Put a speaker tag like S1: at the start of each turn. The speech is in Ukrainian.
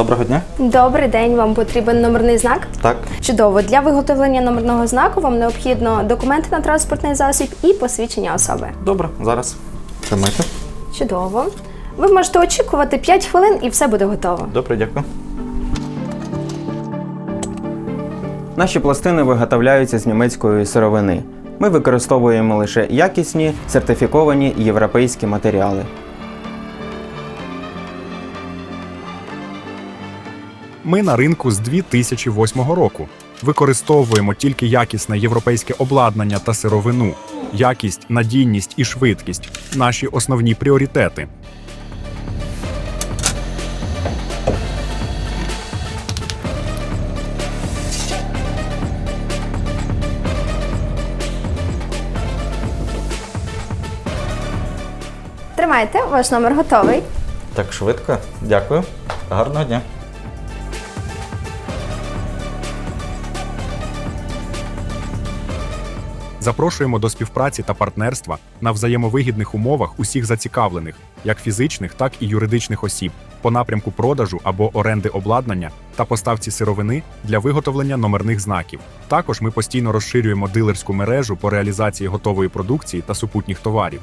S1: Доброго дня.
S2: Добрий день, вам потрібен номерний знак?
S1: Так,
S2: Чудово. Для виготовлення номерного знаку вам необхідно документи на транспортний засіб і посвідчення особи.
S1: добре, зараз. Тримайте.
S2: Чудово. Ви можете очікувати 5 хвилин і все буде готово.
S1: Добре, дякую.
S3: Наші пластини виготовляються з німецької сировини. Ми використовуємо лише якісні сертифіковані європейські матеріали.
S4: Ми на ринку з 2008 року. Використовуємо тільки якісне європейське обладнання та сировину. Якість, надійність і швидкість наші основні пріоритети.
S2: Тримайте, ваш номер готовий.
S1: Так швидко. Дякую. Гарного дня.
S4: Запрошуємо до співпраці та партнерства на взаємовигідних умовах усіх зацікавлених, як фізичних, так і юридичних осіб, по напрямку продажу або оренди обладнання та поставці сировини для виготовлення номерних знаків. Також ми постійно розширюємо дилерську мережу по реалізації готової продукції та супутніх товарів.